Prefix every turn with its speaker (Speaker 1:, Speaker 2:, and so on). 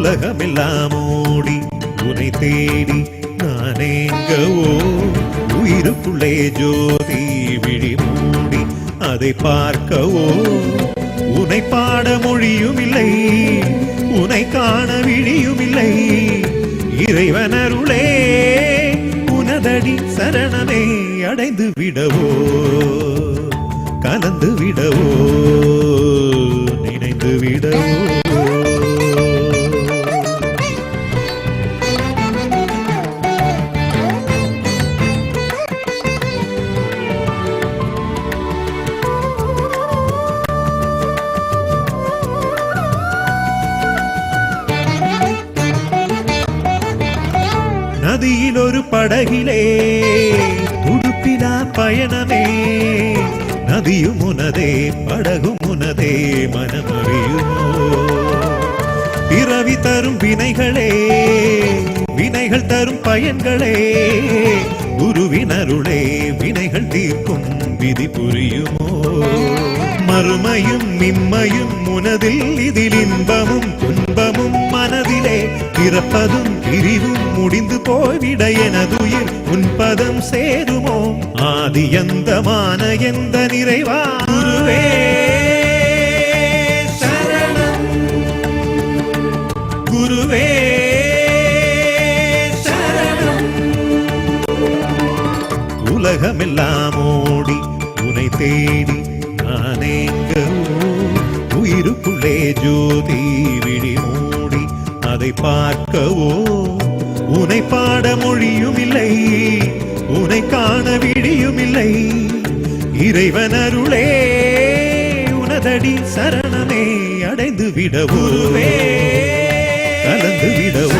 Speaker 1: உலகமெல்லாம் ஓடி உனை தேடி நானேங்கவோ? உயிருக்குள்ளே ஜோதி விழி மூடி அதை பார்க்கவோ? உனை பாட மொழியும் இல்லை உனை காண விழியும் இல்லை இறைவனருளே உனதடி சரணனை அடைந்து விடவோ? கலந்து விடவோ? ஒரு படகிலே துடுப்பிலா பயணமே. நதியும் உனதே படகும் உனதே மனமறியுமோ? பிறவி தரும் வினைகளே வினைகள் தரும் பயன்களே. குருவினருளே வினைகள் தீர்க்கும் விதி புரியுமோ? மறுமையும் மிம்மையும் உனதில் இதில் இன்பமும் பிறப்பதும் பிரிவும் முடிந்து போய்விட எனதுயிர் உன்பதம் சேருமோ? ஆதி எந்தமான எந்த நிறைவா? குருவே சரணம். குருவே சரணம். உலகமெல்லாம் ஓடி உனை தேடி நானேங்கவோ உயிருக்குள்ளே ஜோதி விழி அதை பார்க்கவோ? உனை பாட மொழியும் இல்லை உனை காண விடியும் இல்லை இறைவன் அருளே உனதடி சரணமே அடைந்து விடவோ கலந்து விடவோ